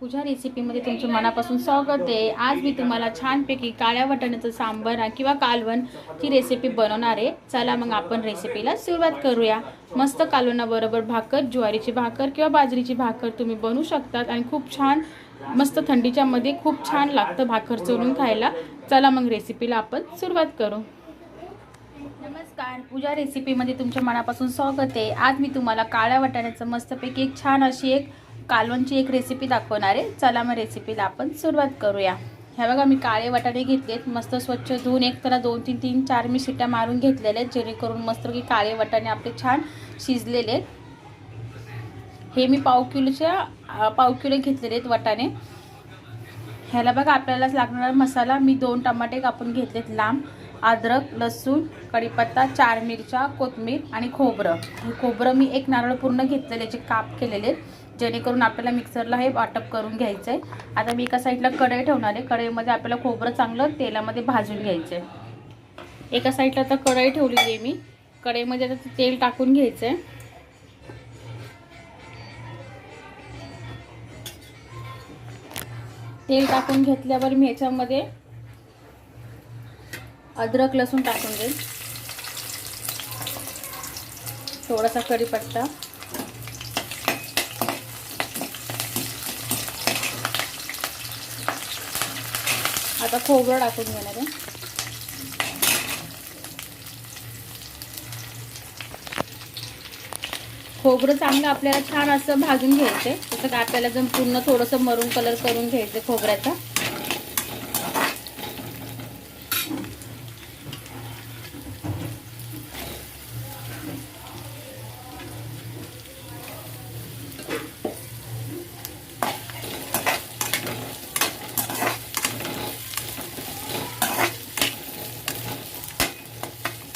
पूजा रेसिपीमध्ये तुमचं मनापासून स्वागत आहे. आज मी तुम्हाला छानपैकी काळ्या वाटाण्याचं सांबर किंवा कालवणची रेसिपी बनवणार आहे. चला मग आपण रेसिपीला सुरुवात करूया. मस्त कालवणाबरोबर भाकर ज्वारीची भाकर किंवा बाजरीची भाकर तुम्ही बनवू शकतात आणि खूप छान मस्त थंडीच्या मध्ये खूप छान लागतं भाकर चोरून खायला. चला मग रेसिपीला आपण सुरुवात करू. नमस्कार. पूजा रेसिपीमध्ये तुमच्या मनापासून स्वागत आहे. आज मी तुम्हाला काळ्या वाटाण्याचं मस्तपैकी एक छान अशी एक कालवणची एक रेसिपी दाखवणार आहे. चला मग रेसिपीला आपण सुरुवात करूया. ह्या बघा मी काळे वाटाणे घेतलेत. मस्त स्वच्छ धुवून एक त्याला दोन तीन तीन चार मी शिट्ट्या मारून घेतलेल्या आहेत जेणेकरून मस्त की काळे वाटाणे आपले छान शिजलेले आहेत. हे मी पाव किलोच्या पाव किलो घेतलेले आहेत वाटाणे. ह्याला बघा आपल्याला लागणारा मसाला मी दोन टमाटे कापून घेतलेत. लांब अद्रक लसूण कढीपत्ता चार मिरच्या कोथमीर आणि खोबरं. हे खोबरं मी एक नारळ पूर्ण घेतलेले जे काप केलेले आहेत. जेणेकरून आपल्याला मिक्सरला हे वाटप करून घ्यायचं आहे आता मी एका साईडला कढई ठेवणार आहे. कढईमध्ये आपल्याला खोबरं चांगलं तेलामध्ये भाजून घ्यायचं आहे एका साईडला आता कढई ठेवलेली आहे मी. कढईमध्ये आता तेल टाकून घ्यायचं आहे तेल टाकून घेतल्यावर मी ह्याच्यामध्ये अद्रक लसूण टाकून देईन. थोडासा कढीपत्ता. आता खोबरं टाकून घेणार आहे. खोबरं चांगलं आपल्याला छान असं भाजून घ्यायचं आहे तसं आपल्याला जर पूर्ण थोडंसं मरून कलर करून घ्यायचं खोबऱ्याचा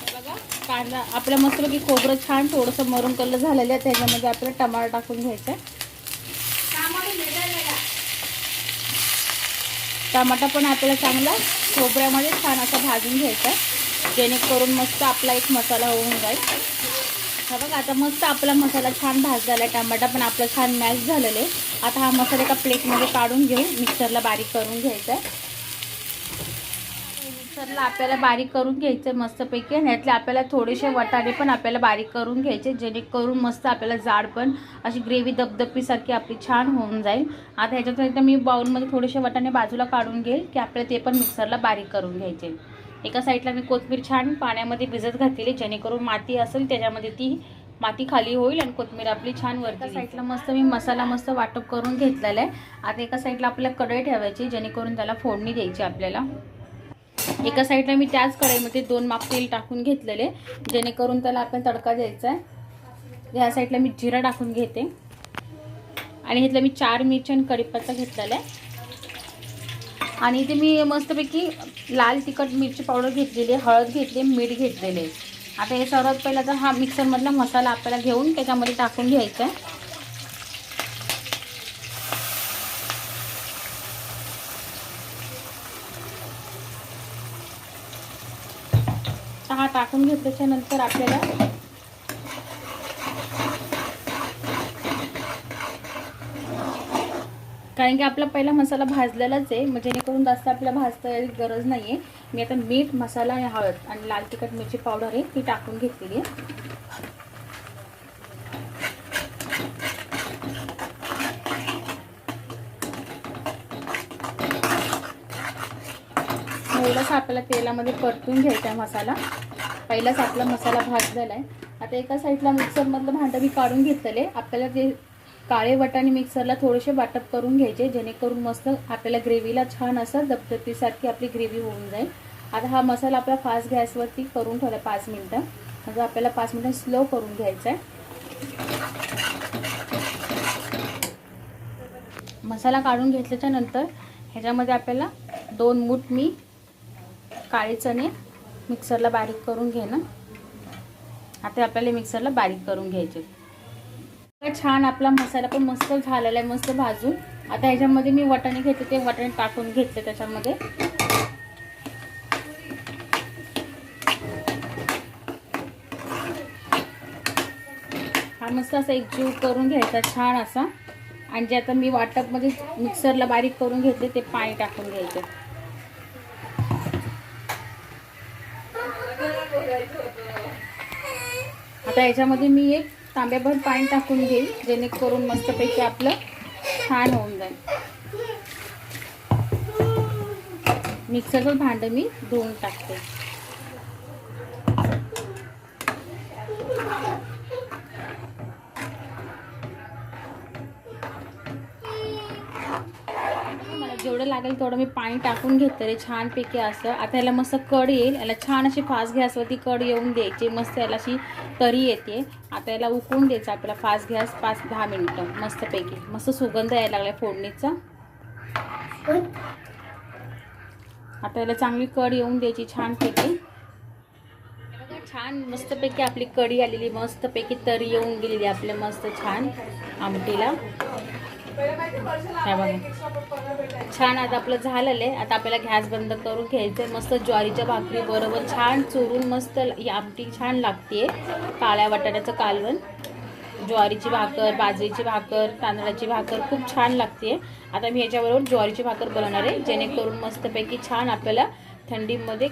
बघा कांदा आपल्या मस्तपैकी खोबरं छान थोडंसं मरून कलर झालेलं आहे त्याच्यामध्ये आपल्याला टमाटर टाकून घ्यायचं आहे. टमाटा पण आपल्याला चांगला खोबऱ्यामध्ये छान असा भाजून घ्यायचा जेणेकरून मस्त आपला एक मसाला होऊन जाईल. हा बघा आता मस्त आपला मसाला छान भाजलेला आहे. टमाटा पण आपला छान मॅश झालेला आहे. आता हा मसाला एका प्लेटमध्ये काढून घेऊ मिक्सरला बारीक करून घ्यायचा आहे. मिक्सरला आपल्याला बारीक करून घ्यायचं आहे मस्तपैकी. आणि यातले आपल्याला थोडेसे वटाणे पण आपल्याला बारीक करून घ्यायचे जेणेकरून मस्त आपल्याला जाड पण अशी ग्रेव्ही दबदबीसारखी आपली छान होऊन जाईल. आता ह्याच्यात एकदा मी बाउलमध्ये थोडेसे वटाणे बाजूला काढून घेईल की आपल्याला ते पण मिक्सरला बारीक करून घ्यायचे. एका साईडला मी कोथिंबीर छान पाण्यामध्ये भिजत घातलेली जेणेकरून माती असेल त्याच्यामध्ये ती माती खाली होईल आणि कोथिंबीर आपली छान वरती साईडला मस्त मी मसाला मस्त वाटप करून घेतलेला आहे. आता एका साईडला आपल्याला कढई ठेवायची जेणेकरून त्याला फोडणी द्यायची आपल्याला. एका साईडला मी त्याच कढईमध्ये दोन माप तेल टाकून घेतलेले जेणेकरून त्याला आपण तडका द्यायचा आहे. ह्या साईडला मी जिरा टाकून घेते. आणि घेतलं मी चार मिरची आणि कढीपत्ता घेतलेला आहे. आणि इथे मी मस्तपैकी लाल तिखट मिरची पावडर घेतलेली आहे हळद घेतली मीठ घेतलेले आता हे सर्वात पहिला तर हा मिक्सरमधला मसाला आपल्याला घेऊन त्याच्यामध्ये टाकून घ्यायचा आहे. हा टाकून घेतल्याच्या नंतर आपल्याला कारण की आपला पहिला मसाला भाजलेलाच आहे मग जेणेकरून जास्त आपल्याला भाजता गरज नाही आहे मी आता मीठ मसाला आणि हळद आणि लाल तिखट मिरची पावडर आहे ती टाकून घेतलेली आहे. पहिलाच आपल्याला तेलामध्ये परतून घ्यायचा आहे मसाला. पहिलाच आपला मसाला भाजलेला आहे आता एका साईडला मिक्सरमधलं भांडं मी काढून घेतलेलं. आहे आपल्याला ते काळे वटाणे मिक्सरला थोडेसे वाटप करून घ्यायचे जेणेकरून मस्त आपल्याला ग्रेव्हीला छान असं दपदपीसारखी आपली ग्रेव्ही होऊन जाईल. आता हा मसाला आपला फास्ट गॅसवरती करून ठेवला पाच मिनटं. म्हणजे आपल्याला पाच मिनटं स्लो करून घ्यायचा आहे. मसाला काढून घेतल्याच्या नंतर ह्याच्यामध्ये आपल्याला दोन मूठ मी काळे चणे मिक्सरला बारीक करून घेणं. आता आपल्याला मिक्सरला बारीक करून घ्यायचे. छान आपला मसाला पण मस्त झालेला आहे मस्त भाजून. आता ह्याच्यामध्ये मी वटाणे घेते ते वटाणे टाकून घेतले त्याच्यामध्ये. हा मस्त असा एकजीव करून घ्यायचा छान असा. आणि जे आता मी वाटपमध्ये मिक्सरला बारीक करून घेतले ते पाणी टाकून घ्यायचं. आता याच्यामध्ये मी एक तांब्याभर पाणी टाकून घेईल जेणेकरून मस्तपैकी आपलं छान होऊन जाईल. मिक्सरचं भांडं मी धुवून टाकते मला जेवढं लागेल तेवढं मी पाणी टाकून घेतले छानपैकी असं. आता याला मस्त कड येईल. याला छान अशी फास्ट गॅसवरती कड येऊन द्यायची. मस्त याला अशी तरी येते. आता याला उकळून द्यायचं आपल्याला फास्ट गॅस पाच दहा मिनटं. मस्तपैकी. मस्त सुगंध यायला लागला फोडणीचा. आता याला चांगली कड येऊन द्यायची छानपैकी. छान मस्तपैकी आपली कढी आलेली. मस्तपैकी तरी येऊन गेलेली आपल्या मस्त छान आमटीला. ह्या बघा. छान आता आपलं झालेलं आहे. आता आपल्याला गॅस बंद करून घ्यायचं मस्त ज्वारीच्या भाकरी बरोबर छान चुरून मस्त ही आमटी छान लागते. काळ्या वाटाण्याचं कालवण. ज्वारीची भाकर बाजरीची भाकर तांदळाची भाकर खूप छान लागते. आता मी ह्याच्याबरोबर ज्वारीची भाकर बनवणार आहे. जेणेकरून मस्तपैकी छान आपल्याला थंडीमध्ये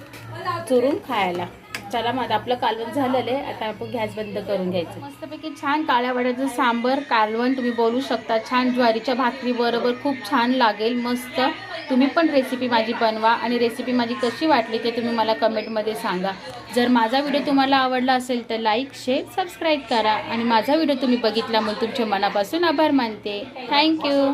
चुरून खायला. चला मग आपलं कालवण झालेलं आहे. आता आपण गॅस बंद करून घ्यायचं. मस्तपैकी छान काळ्या वड्याचं सांबर कालवण तुम्ही बोलू शकता. छान ज्वारीच्या भाकरी बरोबर खूप छान लागेल मस्त. तुम्ही पण रेसिपी माझी बनवा आणि रेसिपी माझी कशी वाटली ते तुम्ही मला कमेंटमध्ये सांगा. जर माझा व्हिडिओ तुम्हाला आवडला असेल तर लाईक शेअर सबस्क्राईब करा. आणि माझा व्हिडिओ तुम्ही बघितल्यामुळे तुमच्या मनापासून आभार मानते. थँक्यू